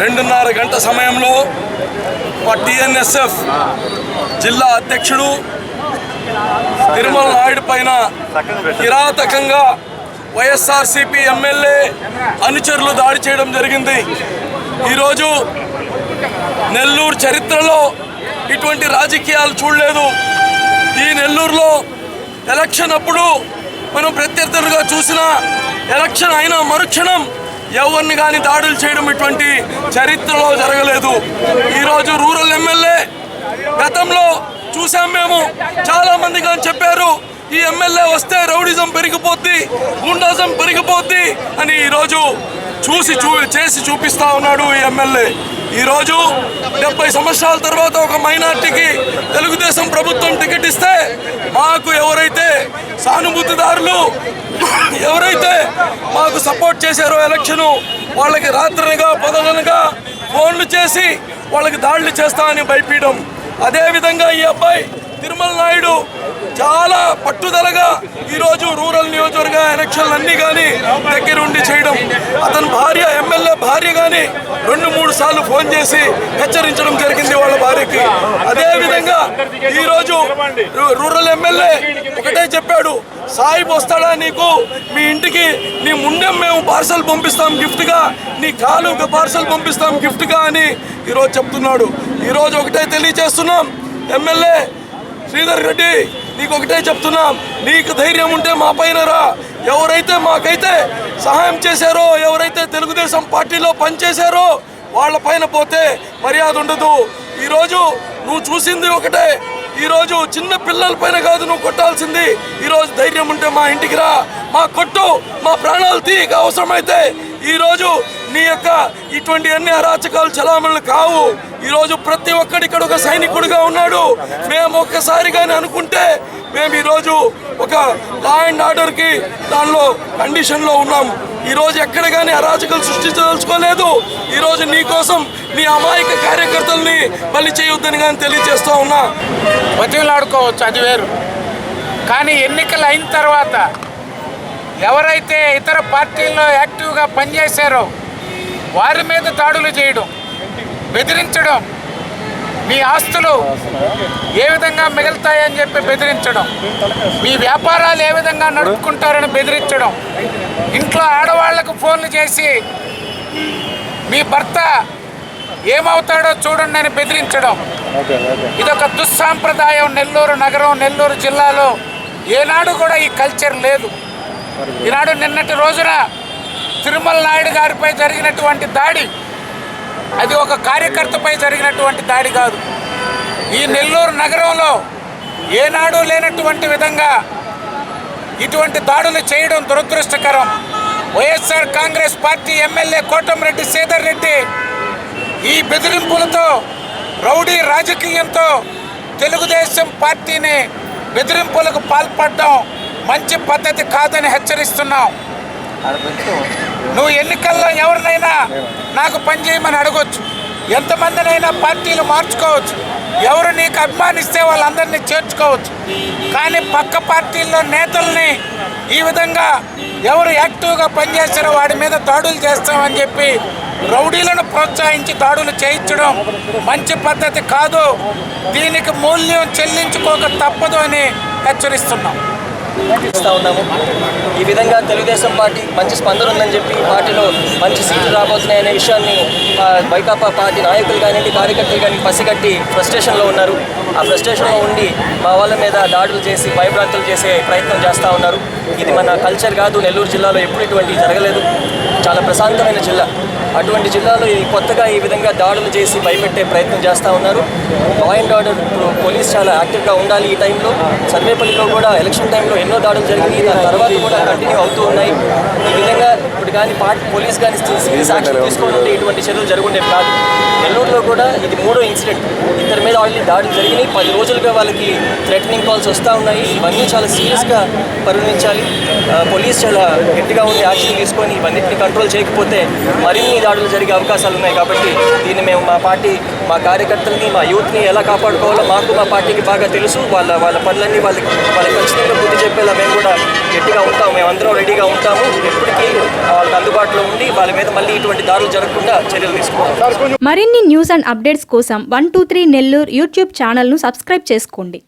రెండున్నర గంట సమయంలో మా టిఎన్ఎస్ఎఫ్ జిల్లా అధ్యక్షుడు తిరుమల నాయుడు పైన కిరాతకంగా వైఎస్ఆర్సిపి ఎమ్మెల్యే అనుచరులు దాడి చేయడం జరిగింది. ఈరోజు నెల్లూరు చరిత్రలో ఇటువంటి రాజకీయాలు చూడలేదు. ఈ నెల్లూరులో ఎలక్షన్ అప్పుడు మనం ప్రత్యర్థులుగా చూసిన ఎలక్షన్ అయిన మరుక్షణం ఎవరిని కానీ దాడులు చేయడం ఇటువంటి చరిత్రలో జరగలేదు. ఈరోజు రూరల్ ఎమ్మెల్యే గతంలో చూసాం మేము చాలామంది కానీ చెప్పారు ఈ ఎమ్మెల్యే వస్తే రౌడిజం పెరిగిపోద్ది గుండాజం పెరిగిపోద్ది అని ఈరోజు చూసి చూ చేసి చూపిస్తా ఉన్నాడు ఈ ఎమ్మెల్యే. ఈరోజు డెబ్బై సంవత్సరాల తర్వాత ఒక మైనార్టీకి తెలుగుదేశం ప్రభుత్వం టికెట్ ఇస్తే మాకు ఎవరైతే సానుభూతిదారులు ఎవరైతే మాకు సపోర్ట్ చేశారో ఎలక్షను వాళ్ళకి రాత్రనగా పగలనగా ఫోన్లు చేసి వాళ్ళకి దాడులు చేస్తామని భయపీయడం. అదేవిధంగా ఈ అబ్బాయి తిరుమల నాయుడు చాలా పట్టుదలగా ఈరోజు రూరల్ నియోజకవర్గ ఎలక్షన్లు అన్నీ కానీ దగ్గరుండి చేయడం. అతని భార్య ఎమ్మెల్యే భార్య కానీ రెండు మూడు సార్లు ఫోన్ చేసి హెచ్చరించడం జరిగింది వాళ్ళ భార్యకి. అదేవిధంగా ఈరోజు రూరల్ ఎమ్మెల్యే ఒకటే చెప్పాడు సాయిబ్ వస్తాడా నీకు? మీ ఇంటికి నీ ముందే మేము పార్సల్ పంపిస్తాం గిఫ్ట్గా. నీ కాలు ఒక పార్సల్ పంపిస్తాం గిఫ్ట్గా అని ఈరోజు చెప్తున్నాడు. ఈరోజు ఒకటే తెలియజేస్తున్నాం. ఎమ్మెల్యే శ్రీధర్ రెడ్డి నీకు ఒకటే చెప్తున్నాం. నీకు ధైర్యం ఉంటే మా పైన రా. ఎవరైతే మాకైతే సహాయం చేశారో ఎవరైతే తెలుగుదేశం పార్టీలో పనిచేశారో వాళ్ళ పైన పోతే మర్యాద ఉండదు. ఈరోజు నువ్వు చూసింది ఒకటే. ఈరోజు చిన్న పిల్లల పైన కాదు నువ్వు కొట్టాల్సింది. ఈరోజు ధైర్యం ఉంటే మా ఇంటికి రా. మా కొట్టు మా ప్రాణాలు తీయక అవసరమైతే ఈరోజు నీ యొక్క ఇటువంటి అన్ని అరాచకాలు చలామణులు కావు. ఈరోజు ప్రతి ఒక్కడు ఇక్కడ ఒక సైనికుడిగా ఉన్నాడు. మేము ఒక్కసారి కానీ అనుకుంటే మేము ఈరోజు ఒక లా అండ్ ఆర్డర్కి దానిలో కండిషన్లో ఉన్నాం. ఈరోజు ఎక్కడ కానీ అరాచకాలు సృష్టించదలుచుకోలేదు. ఈరోజు నీ కోసం నీ అమాయక కార్యకర్తల్ని బలి చేయొద్దని కానీ తెలియజేస్తూ ఉన్నా. బతిలాడుకోవచ్చు అది వేరు. కానీ ఎన్నికలు అయిన తర్వాత ఎవరైతే ఇతర పార్టీల్లో యాక్టివ్గా పనిచేశారో వారి మీద దాడులు చేయడం బెదిరించడం మీ ఆస్తులు ఏ విధంగా మిగులుతాయని చెప్పి బెదిరించడం మీ వ్యాపారాలు ఏ విధంగా నడుపుకుంటారని బెదిరించడం ఇంట్లో ఆడవాళ్ళకు ఫోన్లు చేసి మీ భర్త ఏమవుతాడో చూడండి అని బెదిరించడం. ఇదొక దుస్సాంప్రదాయం నెల్లూరు నగరం నెల్లూరు జిల్లాలో. ఏనాడు కూడా ఈ కల్చర్ లేదు. ఈనాడు నిన్నటి రోజున తిరుమల నాయుడు గారిపై జరిగినటువంటి దాడి అది ఒక కార్యకర్తపై జరిగినటువంటి దాడి కాదు. ఈ నెల్లూరు నగరంలో ఏనాడు లేనటువంటి విధంగా ఇటువంటి దాడులు చేయడం దురదృష్టకరం. YSR Congress party MLA Kotamreddy Sridhar Reddy ఈ బెదిరింపులతో రౌడీ రాజకీయంతో తెలుగుదేశం పార్టీని బెదిరింపులకు పాల్పడడం మంచి పద్ధతి కాదని హెచ్చరిస్తున్నాం. నువ్వు ఎన్నికల్లో ఎవరినైనా నాకు పనిచేయమని అడగొచ్చు. ఎంతమందినైనా పార్టీలు మార్చుకోవచ్చు. ఎవరు నీకు అభిమానిస్తే వాళ్ళందరినీ చేర్చుకోవచ్చు. కానీ పక్క పార్టీల్లో నేతల్ని ఈ విధంగా ఎవరు యాక్టివ్గా పనిచేస్తారో వాడి మీద దాడులు చేస్తామని చెప్పి రౌడీలను ప్రోత్సహించి దాడులు చేయించడం మంచి పద్ధతి కాదు. దీనికి మూల్యం చెల్లించుకోక తప్పదు అని హెచ్చరిస్తున్నాం. ఇస్తూ ఉన్నాము. ఈ విధంగా తెలుగుదేశం పార్టీ మంచి స్పందన ఉందని చెప్పి పార్టీలో మంచి సీట్లు రాబోతున్నాయనే విషయాన్ని వైకాపా పార్టీ నాయకులు కానివ్వండి కార్యకర్తలు కానీ పసిగట్టి ఫ్రస్ట్రేషన్లో ఉన్నారు. ఆ ఫ్రస్ట్రేషన్లో ఉండి మా వాళ్ళ మీద దాడులు చేసి భయభ్రాంతులు చేసే ప్రయత్నం చేస్తూ ఉన్నారు. ఇది మన కల్చర్ కాదు నెల్లూరు జిల్లాలో ఎప్పుడు ఇటువంటి జరగలేదు. చాలా ప్రశాంతమైన జిల్లా. అటువంటి జిల్లాలో కొత్తగా ఈ విధంగా దాడులు చేసి భయపెట్టే ప్రయత్నం చేస్తూ ఉన్నారు. లా అండ్ ఆర్డర్ ఇప్పుడు పోలీస్ చాలా యాక్టివ్గా ఉండాలి ఈ టైంలో. సర్వేపల్లిలో కూడా ఎలక్షన్ టైంలో ఎన్నో దాడులు జరిగినాయి. దాని తర్వాత కూడా కంటిన్యూ అవుతూ ఉన్నాయి. ఈ విధంగా ఇప్పుడు కానీ పార్టీ పోలీస్ కానీ సీరియస్ యాక్షన్ తీసుకొని ఉంటే ఇటువంటి చర్యలు జరుగుండేవి కాదు. నెల్లూరులో కూడా ఇది మూడో ఇన్సిడెంట్ ఇద్దరి మీద ఆల్రెడీ దాడులు జరిగినాయి. పది రోజులుగా వాళ్ళకి థ్రెటనింగ్ కాల్స్ వస్తూ ఉన్నాయి. ఇవన్నీ చాలా సీరియస్గా పరిగణించాలి. పోలీస్ చాలా గట్టిగా ఉండి యాక్షన్ తీసుకొని ఇవన్నిటిని కంట్రోల్ చేయకపోతే మరిన్ని దాడులు జరిగే అవకాశాలు ఉన్నాయి కాబట్టి దీన్ని మేము మా పార్టీ మా కార్యకర్తల్ని మా యూత్ని ఎలా కాపాడుకోవాలో మాకు మా పార్టీకి బాగా తెలుసు. వాళ్ళ వాళ్ళ పనులన్నీ వాళ్ళకి వాళ్ళకి ఖచ్చితంగా బుద్ధి చెప్పేలా మేము కూడా గట్టిగా ఉంటాము. మేము అందరం రెడీగా ఉంటాము. ఎప్పటికీ వాళ్ళకి అందుబాటులో ఉండి వాళ్ళ మీద మళ్ళీ ఇటువంటి దాడులు జరగకుండా చర్యలు తీసుకోవాలి మరిన్ని న్యూస్ అండ్ అప్డేట్స్ కోసం one two three Nellore YouTube ఛానల్ను సబ్స్క్రైబ్ చేసుకోండి.